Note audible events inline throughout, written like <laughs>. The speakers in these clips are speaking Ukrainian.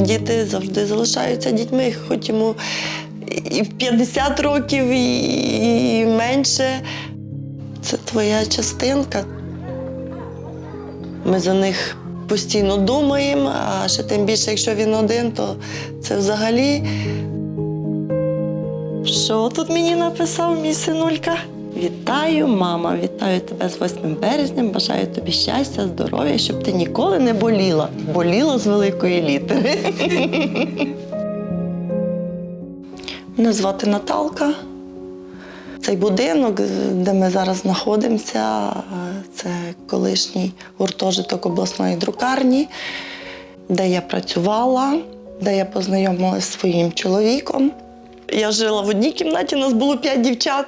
Діти завжди залишаються дітьми, хоч йому і 50 років, і, менше. Це твоя частинка. Ми за них постійно думаємо, а ще тим більше, якщо він один, то це взагалі. Що тут мені написав мій синулька? Вітаю, мама, вітаю тебе з 8 березням. Бажаю тобі щастя, здоров'я, щоб ти ніколи не боліла. Боліла з великої літери. <laughs> Мене звати Наталка. Цей будинок, де ми зараз знаходимося, це колишній гуртожиток обласної друкарні, де я працювала, де я познайомилася зі своїм чоловіком. Я жила в одній кімнаті, у нас було п'ять дівчат,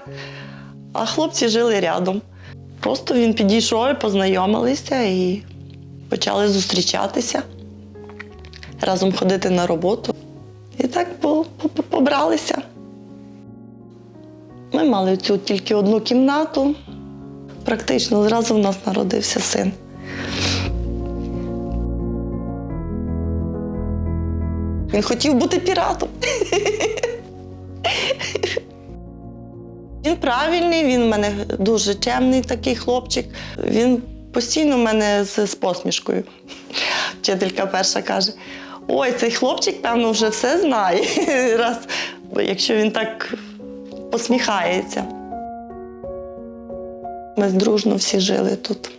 а хлопці жили рядом. Просто він підійшов, і познайомилися і почали зустрічатися, разом ходити на роботу. І так по- по- побралися. Ми мали цю тільки одну кімнату. Практично зразу в нас народився син. Він хотів бути піратом. <laughs> Він правильний, він в мене дуже чемний такий хлопчик. Він постійно в мене з, з посмішкою. Вчителька перша каже: ой, цей хлопчик, певно, вже все знає. <laughs> Раз, якщо він так посміхається. Ми дружно всі жили тут.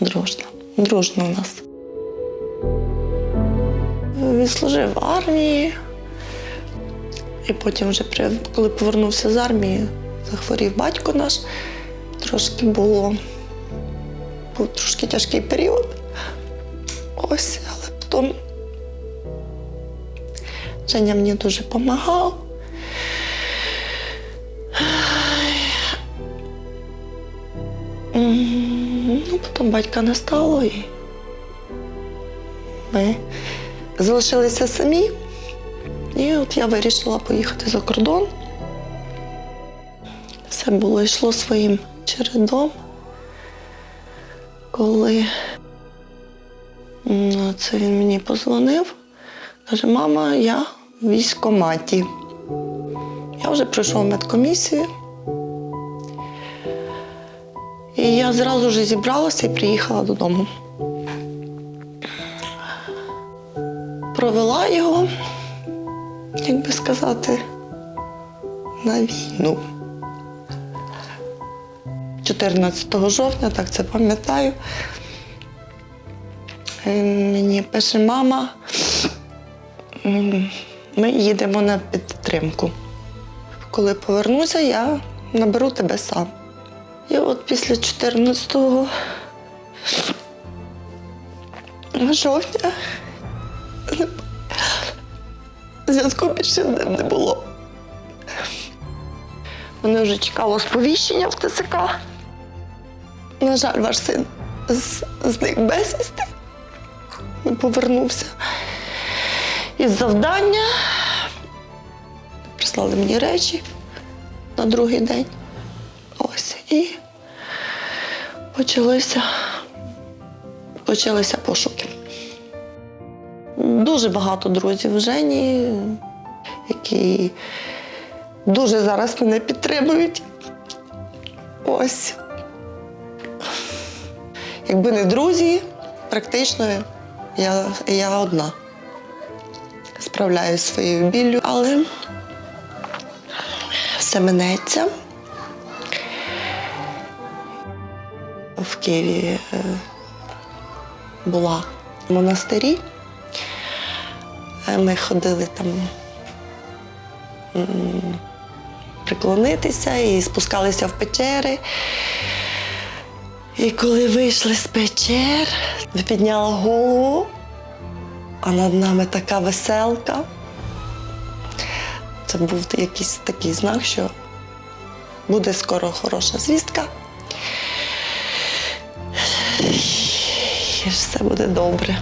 Дружно. Дружно у нас. Він служив в армії. І потім, вже коли повернувся з армії, захворів батько наш. Трошки було був трошки тяжкий період. Ось, але потім Женя мені дуже допомагав. Ну, потім батька не стало і ми залишилися самі. І от я вирішила поїхати за кордон. Все було йшло своїм чередом, коли це він мені позвонив, каже, мама, я в військкоматі. Я вже пройшов медкомісію. І я зразу ж зібралася і приїхала додому. Провела його, як би сказати, на війну. 14 жовтня, так це пам'ятаю. Мені пише, мама, ми їдемо на підтримку. Коли повернуся, я наберу тебе сам. І от після 14 жовтня зв'язку більше з не було. Мене вже чекало сповіщення в ТСК. На жаль, ваш син з- зник безвісти. Не повернувся із завдання. Прислали мені речі на другий день. Ось. І почалися, почалися пошуки. Дуже багато друзів в Жені, які дуже зараз мене підтримують. Ось. Якби не друзі, практично я, я одна справляюсь своєю біллю, але все минеться. В Києві е, була в монастирі. Ми ходили там приклонитися і спускалися в печери. І коли вийшли з печер, підняла голову, а над нами така веселка. Це був якийсь такий знак, що буде скоро хороша звістка. І все буде добре.